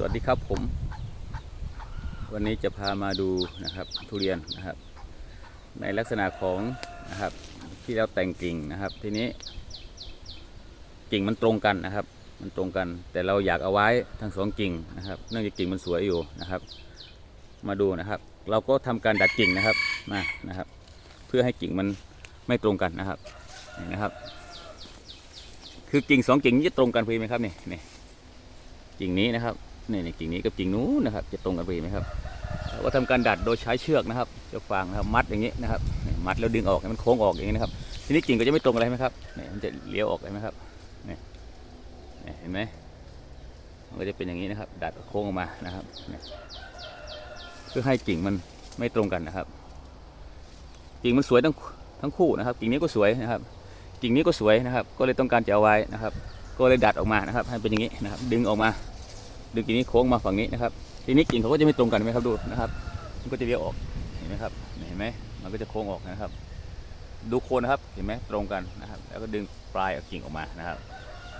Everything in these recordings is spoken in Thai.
สวัสดีครับผม วันนี้จะพามาดูนะครับทุเรียนนะครับ ในลักษณะของนะครับที่เราแต่งกิ่งนะครับ ทีนี้ กิ่งมันตรงกันนะครับ มันตรงกัน แต่เราอยากเอาไว้ทั้งสองกิ่งนะครับ เนื่องจากกิ่งมันสวยอยู่นะครับ มาดูนะครับ เราก็ทำการดัดกิ่งนะครับมานะครับ เพื่อให้กิ่งมันไม่ตรงกันนะครับนี่นะครับ คือกิ่งสองกิ่งนี้ตรงกันพอดีไหมครับนี่นี่กิ่งนี้นะครับ นี่นี่กิ่งนี้กับกิ่งนู้นนะครับ จะตรงกันพอดีไหมครับก็ทำการดัดโดยใช้เชือกนะครับเชือกฟางนะครับมัดอย่างนี้นะครับ มัดแล้วดึงออกให้มันโค้งออกอย่างนี้นะครับ ทีนี้กิ่งก็จะไม่ตรงอะไรไหมครับนี่มันจะเลี้ยวออกไหมครับนี่นี่เห็นไหมมันก็จะเป็นอย่างนี้นะครับ ดัดโค้งออกมานะครับเพื่อให้กิ่งมันไม่ตรงกันนะครับ กิ่งมันสวยทั้งทั้งคู่นะครับ กิ่งนี้ก็สวยนะครับ กิ่งนี้ก็สวยนะครับ ก็เลยต้องการจะเอาไว้นะครับ ก็เลยดัดออกมานะครับ ให้เป็นอย่างนี้นะครับ ดึงออกมา ดึงกิ่งนี้โค้งมาฝั่งนี้นะครับ ทีนี้กิ่งเขาก็จะไม่ตรงกันไหมครับดูนะครับ มันก็จะเลี้ยวออกเห็นไหมครับเห็นไหมมันก็จะโค้งออกนะครับ ดูโคนนะครับเห็นไหมตรงกันนะครับ แล้วก็ดึงปลายเอากิ่งออกมานะครับ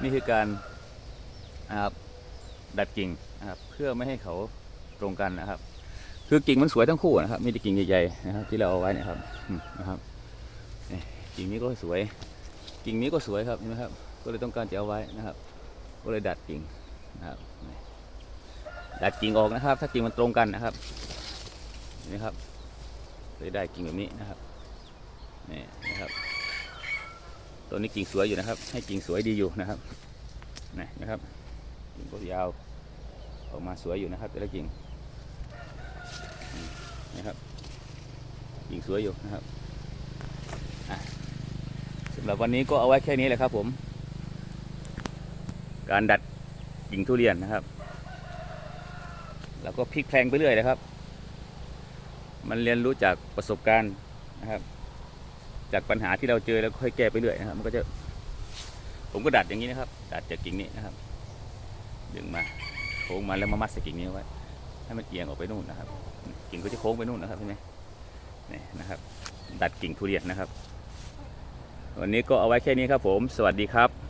นี่คือการนะครับดัดกิ่งนะครับเพื่อไม่ให้เขาตรงกันนะครับ คือกิ่งมันสวยทั้งคู่นะครับ มีแต่กิ่งใหญ่ๆนะครับ ที่เราเอาไว้นะครับนะครับกิ่งนี้ก็สวย กิ่งนี้ก็สวยครับเห็นไหมครับ ก็เลยต้องการจะเอาไว้นะครับ ก็เลยดัดกิ่งนะครับ ดัดกิ่งออกนะครับ ถ้ากิ่งมันตรงกันนะครับนไหมครับเลยได้กิ่งแบบนี้นะครับนี่นะครับต้นนี้กิ่งสวยอยู่นะครับ ให้กิ่งสวยดีอยู่นะครับนี่นะครับกิ่งก็ยาวออกมาสวยอยู่นะครับแต่ละกิ่งนะครับกิ่งสวยอยู่นะครับสำหรับวันนี้ก็เอาไว้แค่นี้แหละครับผม การดัดกิ่งทุเรียนนะครับ แล้วก็พลิกแพลงไปเรื่อยนะครับ มันเรียนรู้จากประสบการณ์นะครับ จากปัญหาที่เราเจอแล้วค่อยแก้ไปเรื่อยนะครับ มันก็จะ ผมก็ดัดอย่างนี้นะครับ ดัดจากกิ่งนี้นะครับ ดึงมาโค้งมาแล้วมามัดใส่กิ่งนี้ไว้ ให้มันเอียงออกไปนู่นนะครับ กิ่งก็จะโค้งไปนู่นนะครับเห็นไหมนี่นะครับ ดัดกิ่งทุเรียนนะครับ วันนี้ก็เอาไว้แค่นี้ครับผม สวัสดีครับ